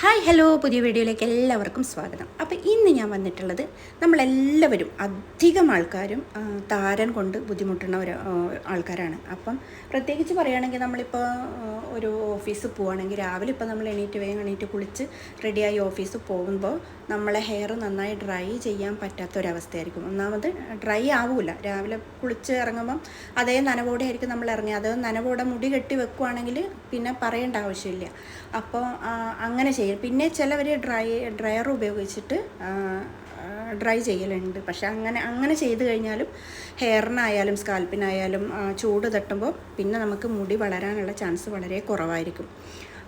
Hi hello പുതിയ വീഡിയോയിലേക്ക് എല്ലാവർക്കും സ്വാഗതം. അപ്പോൾ ഇന്ന് ഞാൻ വന്നിട്ടുള്ളത് നമ്മളെല്ലാവരും അധികം ആൾക്കാരും താരൻ കൊണ്ട് ബുദ്ധിമുട്ടുന്ന ഒരു ആൾക്കാരാണ്. അപ്പം പ്രത്യേകിച്ച് പറയുകയാണെങ്കിൽ നമ്മളിപ്പോൾ ഒരു ഓഫീസ് പോവുകയാണെങ്കിൽ രാവിലെ ഇപ്പോൾ നമ്മൾ എണീറ്റ് വേഗം എണീറ്റ് കുളിച്ച് റെഡിയായി ഓഫീസ് പോകുമ്പോൾ നമ്മളെ ഹെയർ നന്നായി ഡ്രൈ ചെയ്യാൻ പറ്റാത്ത ഒരവസ്ഥയായിരിക്കും ഒന്നാമത് ഡ്രൈ ആവില്ല രാവിലെ കുളിച്ച് ഇറങ്ങുമ്പം അതേ നനവോടെ ആയിരിക്കും നമ്മൾ ഇറങ്ങി അത് നനവോടെ മുടി കെട്ടി വെക്കുവാണെങ്കിൽ പിന്നെ പറയേണ്ട ആവശ്യമില്ല. അപ്പോൾ അങ്ങനെ ചെയ്യും പിന്നെ ചിലവർ ഡ്രൈ ഡ്രയർ ഉപയോഗിച്ചിട്ട് ഡ്രൈ ചെയ്യലുണ്ട്. പക്ഷെ അങ്ങനെ അങ്ങനെ ചെയ്ത് കഴിഞ്ഞാലും ഹെയറിനായാലും സ്കാൽപ്പിനായാലും ചൂട് തട്ടുമ്പോൾ പിന്നെ നമുക്ക് മുടി വളരാനുള്ള ചാൻസ് വളരെ കുറവായിരിക്കും.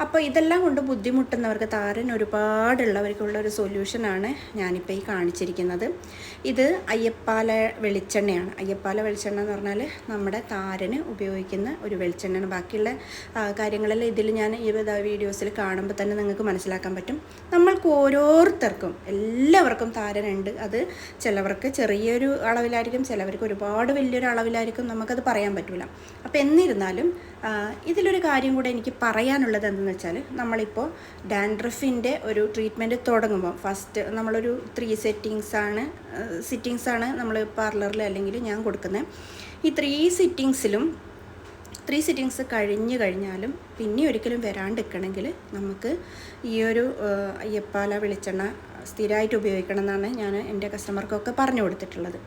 അപ്പോൾ ഇതെല്ലാം കൊണ്ട് ബുദ്ധിമുട്ടുന്നവർക്ക് താരൻ ഒരുപാടുള്ളവർക്കുള്ള ഒരു സൊല്യൂഷനാണ് ഞാനിപ്പോൾ ഈ കാണിച്ചിരിക്കുന്നത്. ഇത് അയ്യപ്പാല വെളിച്ചെണ്ണയാണ്. അയ്യപ്പാല വെളിച്ചെണ്ണ എന്ന് പറഞ്ഞാൽ നമ്മുടെ താരന് ഉപയോഗിക്കുന്ന ഒരു വെളിച്ചെണ്ണയാണ്. ബാക്കിയുള്ള കാര്യങ്ങളെല്ലാം ഇതിൽ ഞാൻ ഈ വീഡിയോസിൽ കാണുമ്പോൾ തന്നെ നിങ്ങൾക്ക് മനസ്സിലാക്കാൻ പറ്റും. നമ്മൾക്ക് ഓരോരുത്തർക്കും എല്ലാവർക്കും താരനുണ്ട്. അത് ചിലവർക്ക് ചെറിയൊരു അളവിലായിരിക്കും ചിലവർക്ക് ഒരുപാട് വലിയൊരു അളവിലായിരിക്കും. നമുക്കത് പറയാൻ പറ്റില്ല അപ്പോൾ എന്നിരുന്നാലും ഇതിലൊരു കാര്യം കൂടെ എനിക്ക് പറയാനുള്ളത് എന്തെന്ന് വെച്ചാൽ നമ്മളിപ്പോൾ ഡാൻഡ്രഫിന്റെ ഒരു ട്രീറ്റ്മെന്റ് തുടങ്ങുമ്പോൾ ഫസ്റ്റ് നമ്മളൊരു ത്രീ സെറ്റിങ്സ് ആണ് ആണ് നമ്മൾ പാർലറിൽ അല്ലെങ്കിൽ ഞാൻ കൊടുക്കുന്നത്. ഈ ത്രീ സിറ്റിങ്സിലും ത്രീ സിറ്റിങ്സ് കഴിഞ്ഞ് കഴിഞ്ഞാലും പിന്നെ ഒരിക്കലും വരാണ്ടിരിക്കണമെങ്കിൽ നമുക്ക് ഈ ഒരു അയ്യപ്പാല വെളിച്ചെണ്ണ സ്ഥിരമായിട്ട് ഉപയോഗിക്കണം എന്നാണ് ഞാൻ എന്റെ കസ്റ്റമർക്കൊക്കെ പറഞ്ഞു കൊടുത്തിട്ടുള്ളത്.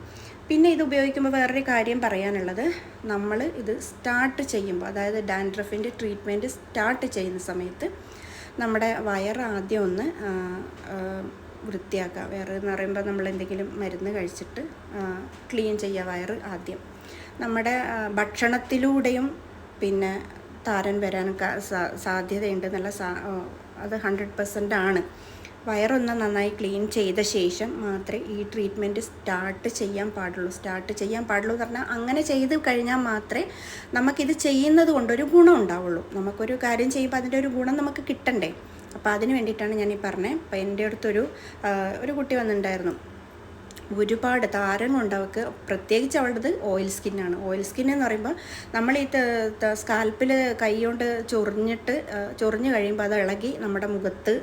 പിന്നെ ഇത് ഉപയോഗിക്കുമ്പോൾ വേറൊരു കാര്യം പറയാനുള്ളത്. നമ്മൾ ഇത് സ്റ്റാർട്ട് ചെയ്യുമ്പോൾ അതായത് ഡാൻഡ്രഫിന്റെ ട്രീറ്റ്മെന്റ് സ്റ്റാർട്ട് ചെയ്യുന്ന സമയത്ത് നമ്മുടെ വയർ ആദ്യം ഒന്ന് വൃത്തിയാക്കുക. വയറ് എന്ന് പറയുമ്പോൾ നമ്മൾ എന്തെങ്കിലും മരുന്ന് കഴിച്ചിട്ട് ക്ലീൻ ചെയ്യുക വയറ് ആദ്യം. നമ്മുടെ ഭക്ഷണത്തിലൂടെയും പിന്നെ താരൻ വരാൻ സാധ്യതയുണ്ടെന്നുള്ള സാ അത് ഹൺഡ്രഡ് പെർസെന്റ് ആണ്. വയറൊന്ന് നന്നായി ക്ലീൻ ചെയ്ത ശേഷം മാത്രമേ ഈ ട്രീറ്റ്മെന്റ് സ്റ്റാർട്ട് ചെയ്യാൻ പാടുള്ളൂ. സ്റ്റാർട്ട് ചെയ്യാൻ പാടുള്ളൂ എന്ന് പറഞ്ഞാൽ അങ്ങനെ ചെയ്ത് കഴിഞ്ഞാൽ മാത്രമേ നമുക്കിത് ചെയ്യുന്നത് കൊണ്ടൊരു ഗുണം ഉണ്ടാവുള്ളൂ. നമുക്കൊരു കാര്യം ചെയ്യുമ്പോൾ അതിന്റെ ഒരു ഗുണം നമുക്ക് കിട്ടണ്ടേ? അപ്പോൾ അതിന് വേണ്ടിയിട്ടാണ് ഞാൻ പറഞ്ഞത്. അപ്പോൾ എന്റെ അടുത്തൊരു ഒരു കുട്ടി വന്നിട്ടുണ്ടായിരുന്നു. ഒരുപാട് താരങ്ങളുണ്ട്. അവൾക്ക് പ്രത്യേകിച്ച് അവളുടേത് ഓയിൽ സ്കിന്നാണ് ഓയിൽ സ്കിൻ എന്ന് പറയുമ്പോൾ നമ്മൾ ഈ സ്കാൽപ്പിൽ കൈ കൊണ്ട് ചൊറിഞ്ഞിട്ട് ചൊറിഞ്ഞു കഴിയുമ്പോൾ അത് ഇളകി നമ്മുടെ മുഖത്ത്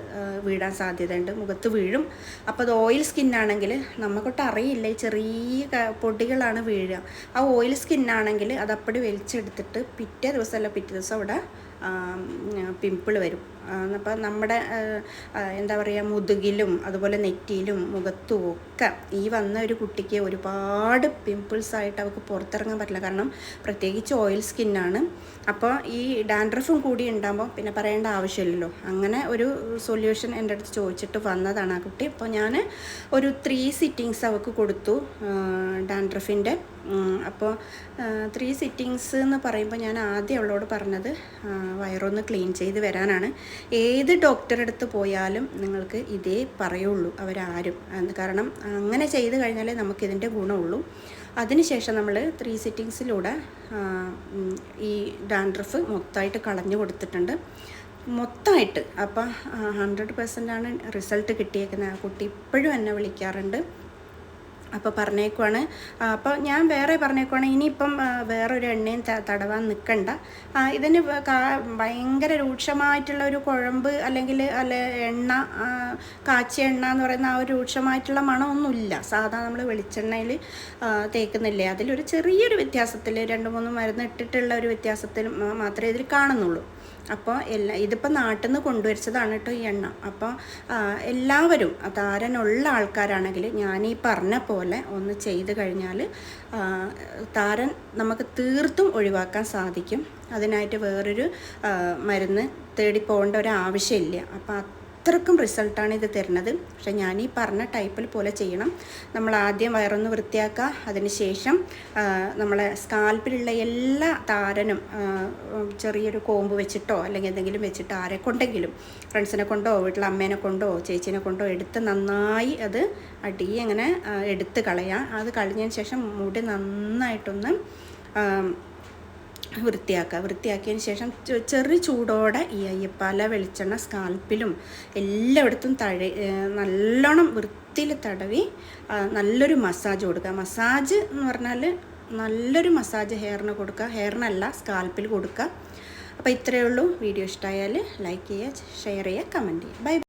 വീഴാൻ സാധ്യതയുണ്ട്. മുഖത്ത് വീഴും. അപ്പോൾ അത് ഓയിൽ സ്കിന്നാണെങ്കിൽ നമുക്കൊട്ട് അറിയില്ല. ഈ ചെറിയ പൊടികളാണ് വീഴുക. ആ ഓയിൽ സ്കിന്നാണെങ്കിൽ അതപ്പടി വലിച്ചെടുത്തിട്ട് പിറ്റേ ദിവസമല്ല പിറ്റേ ദിവസം അവിടെ പിമ്പിൾ വരും. അപ്പോൾ നമ്മുടെ എന്താ പറയുക മുതുകിലും അതുപോലെ നെറ്റിയിലും മുഖത്തും ഒക്കെ ഈ വന്ന ഒരു കുട്ടിക്ക് ഒരുപാട് പിമ്പിൾസ് ആയിട്ട് അവൾക്ക് പുറത്തിറങ്ങാൻ പറ്റില്ല. കാരണം പ്രത്യേകിച്ച് ഓയിൽ സ്കിന്നാണ് അപ്പോൾ ഈ ഡാൻഡ്രഫും കൂടി ഉണ്ടാകുമ്പോൾ പിന്നെ പറയേണ്ട ആവശ്യമില്ലല്ലോ. അങ്ങനെ ഒരു സൊല്യൂഷൻ എന്റെ അടുത്ത് ചോദിച്ചിട്ട് വന്നതാണ് ആ കുട്ടി. അപ്പോൾ ഞാൻ ഒരു ത്രീ സിറ്റിങ്സ് അവൾക്ക് കൊടുത്തു ഡാൻഡ്രഫിന്റെ. അപ്പോൾ ത്രീ സിറ്റിങ്സ് എന്ന് പറയുമ്പോൾ ഞാൻ ആദ്യം അവളോട് പറഞ്ഞത് വയറൊന്ന് ക്ലീൻ ചെയ്ത് വരാനാണ്. ഏത് ഡോക്ടറെ അടുത്ത് പോയാലും നിങ്ങൾക്ക് ഇതേ പറയുള്ളൂ അവരാരും. കാരണം അങ്ങനെ ചെയ്ത് കഴിഞ്ഞാലേ നമുക്കിതിന്റെ ഗുണമുള്ളൂ. അതിനുശേഷം നമ്മൾ ത്രീ സിറ്റിങ്സിലൂടെ ഈ ഡാൻഡ്രഫ് മൊത്തമായിട്ട് കളഞ്ഞു കൊടുത്തിട്ടുണ്ട്. മൊത്തമായിട്ട് അപ്പം ഹൺഡ്രഡ് പെർസെന്റ് ആണ് റിസൾട്ട് കിട്ടിയേക്കുന്നത്. ആ കുട്ടി ഇപ്പോഴും എന്നെ വിളിക്കാറുണ്ട്. അപ്പോൾ പറഞ്ഞേക്കുവാണ്. അപ്പോൾ ഞാൻ വേറെ പറഞ്ഞേക്കുവാണ്. ഇനിയിപ്പം വേറൊരു എണ്ണയും തടവാൻ നിൽക്കണ്ട ഇതിന് ഭയങ്കര രൂക്ഷമായിട്ടുള്ള ഒരു കുഴമ്പ് അല്ലെങ്കിൽ അല്ല എണ്ണ കാച്ചിയ എണ്ണ എന്ന് പറയുന്ന ആ ഒരു രൂക്ഷമായിട്ടുള്ള മണമൊന്നുമില്ല. സാധാ നമ്മൾ വെളിച്ചെണ്ണയിൽ തേക്കുന്നില്ലേ? അതിലൊരു ചെറിയൊരു വ്യത്യാസത്തിൽ രണ്ട് മൂന്ന് മരുന്ന് ഇട്ടിട്ടുള്ള ഒരു വ്യത്യാസത്തിൽ മാത്രമേ ഇതിൽ കാണുന്നുള്ളൂ. അപ്പോൾ എല്ലാ ഇതിപ്പോൾ നാട്ടിൽ നിന്ന് കൊണ്ടുവരിച്ചതാണ് കേട്ടോ ഈ എണ്ണ. അപ്പോൾ എല്ലാവരും താരനുള്ള ആൾക്കാരാണെങ്കിൽ ഞാൻ ഈ പറഞ്ഞ ഒന്ന് ചെയ്ത് കഴിഞ്ഞാൽ താരൻ നമുക്ക് തീർത്തും ഒഴിവാക്കാൻ സാധിക്കും. അതിനായിട്ട് വേറൊരു മരുന്ന് തേടി പോകേണ്ട ഒരു ആവശ്യമില്ല. അപ്പോൾ അത്രക്കും റിസൾട്ടാണ് ഇത് തരുന്നത്. പക്ഷേ ഞാൻ ഈ പറഞ്ഞ ടൈപ്പിൽ പോലെ ചെയ്യണം. നമ്മൾ ആദ്യം വയറൊന്ന് വൃത്തിയാക്കുക. അതിനുശേഷം നമ്മളെ സ്കാൽപ്പിലുള്ള എല്ലാ താരനും ചെറിയൊരു കോമ്പ് വെച്ചിട്ടോ അല്ലെങ്കിൽ എന്തെങ്കിലും വെച്ചിട്ട് ആരെ കൊണ്ടെങ്കിലും ഫ്രണ്ട്സിനെ കൊണ്ടോ വീട്ടിലെ അമ്മേനെ കൊണ്ടോ ചേച്ചീനെ കൊണ്ടോ എടുത്ത് നന്നായി അത് അടി അങ്ങനെ എടുത്ത് കളയാം. അത് കളഞ്ഞതിന് ശേഷം മുടി നന്നായിട്ടൊന്ന് വൃത്തിയാക്കുക. വൃത്തിയാക്കിയതിന് ശേഷം ചെറു ചൂടോടെ ഈ അയ്യപ്പാല വെളിച്ചെണ്ണ സ്കാൽപ്പിലും എല്ലായിടത്തും തഴ നല്ലോണം വൃത്തിയിൽ തടവി നല്ലൊരു മസാജ് കൊടുക്കുക. മസാജ് എന്ന് പറഞ്ഞാൽ നല്ലൊരു മസാജ് ഹെയറിന് കൊടുക്കുക. ഹെയറിനല്ല സ്കാൽപ്പിൽ കൊടുക്കുക. അപ്പോൾ ഇത്രയേ ഉള്ളൂ. വീഡിയോ ഇഷ്ടമായാൽ ലൈക്ക് ചെയ്യുക ഷെയർ ചെയ്യുക കമന്റ് ചെയ്യുക. ബൈ.